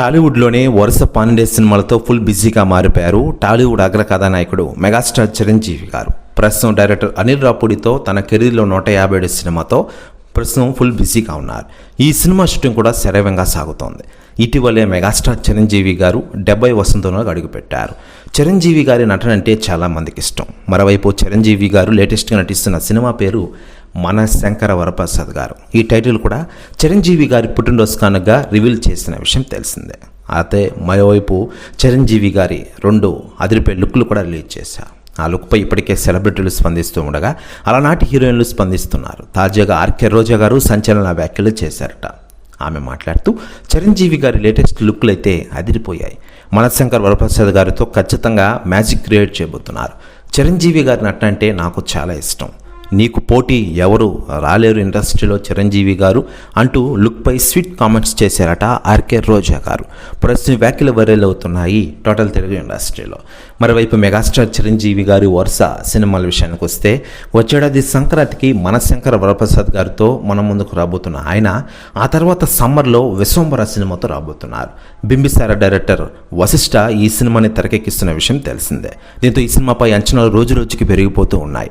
టాలీవుడ్లోనే వరుస పన్నెండే సినిమాలతో ఫుల్ బిజీగా మారిపోయారు టాలీవుడ్ అగ్ర కథానాయకుడు మెగాస్టార్ చిరంజీవి గారు. ప్రస్తుతం డైరెక్టర్ అనిల్ రాపుడితో తన కెరీర్లో నూట యాభై ఏడు సినిమాతో ప్రస్తుతం ఫుల్ బిజీగా ఉన్నారు. ఈ సినిమా షూటింగ్ కూడా శరవేగంగా సాగుతోంది. ఇటీవలే మెగాస్టార్ చిరంజీవి గారు డెబ్బై వసంతంలో అడుగుపెట్టారు. చిరంజీవి గారి నటన అంటే చాలా మందికి ఇష్టం. మరోవైపు చిరంజీవి గారు లేటెస్ట్గా నటిస్తున్న సినిమా పేరు మన శంకర వరప్రసాద్ గారు. ఈ టైటిల్ కూడా చిరంజీవి గారి పుట్టినరోజు కానుగా రివీల్ చేసిన విషయం తెలిసిందే. అయితే మరోవైపు చిరంజీవి గారి రెండు అదిరిపై లుక్లు కూడా రిలీజ్ చేశారు ఆ లుక్పై ఇప్పటికే సెలబ్రిటీలు స్పందిస్తూ ఉండగా అలనాటి హీరోయిన్లు స్పందిస్తున్నారు. తాజాగా ఆర్కే రోజా గారు సంచలన వ్యాఖ్యలు చేశారట. ఆమె మాట్లాడుతూ చిరంజీవి గారి లేటెస్ట్ లుక్లు అయితే అదిరిపోయాయి. మనశంకర్ వరప్రసాద్ గారితో ఖచ్చితంగా మ్యాజిక్ క్రియేట్ చేయబోతున్నారు. చిరంజీవి గారి నటన అంటే నాకు చాలా ఇష్టం. నీకు పోటీ ఎవరు రాలేరు ఇండస్ట్రీలో చిరంజీవి గారు అంటూ లుక్పై స్వీట్ కామెంట్స్ చేశారట ఆర్కే రోజా గారు. ప్రస్తుతం వ్యాఖ్యలు వైరల్ అవుతున్నాయి టోటల్ తెలుగు ఇండస్ట్రీలో. మరోవైపు మెగాస్టార్ చిరంజీవి గారి వరుస సినిమాల విషయానికి వస్తే వచ్చేడాది సంక్రాంతికి మనశంకర వరప్రసాద్ గారితో మన ముందుకు రాబోతున్న ఆయన ఆ తర్వాత సమ్మర్లో విశ్వంబర సినిమాతో రాబోతున్నారు. బింబిసార డైరెక్టర్ వశిష్ఠ ఈ సినిమాని తెరకెక్కిస్తున్న విషయం తెలిసిందే. దీంతో ఈ సినిమాపై అంచనాలు రోజు రోజుకి పెరిగిపోతూ ఉన్నాయి.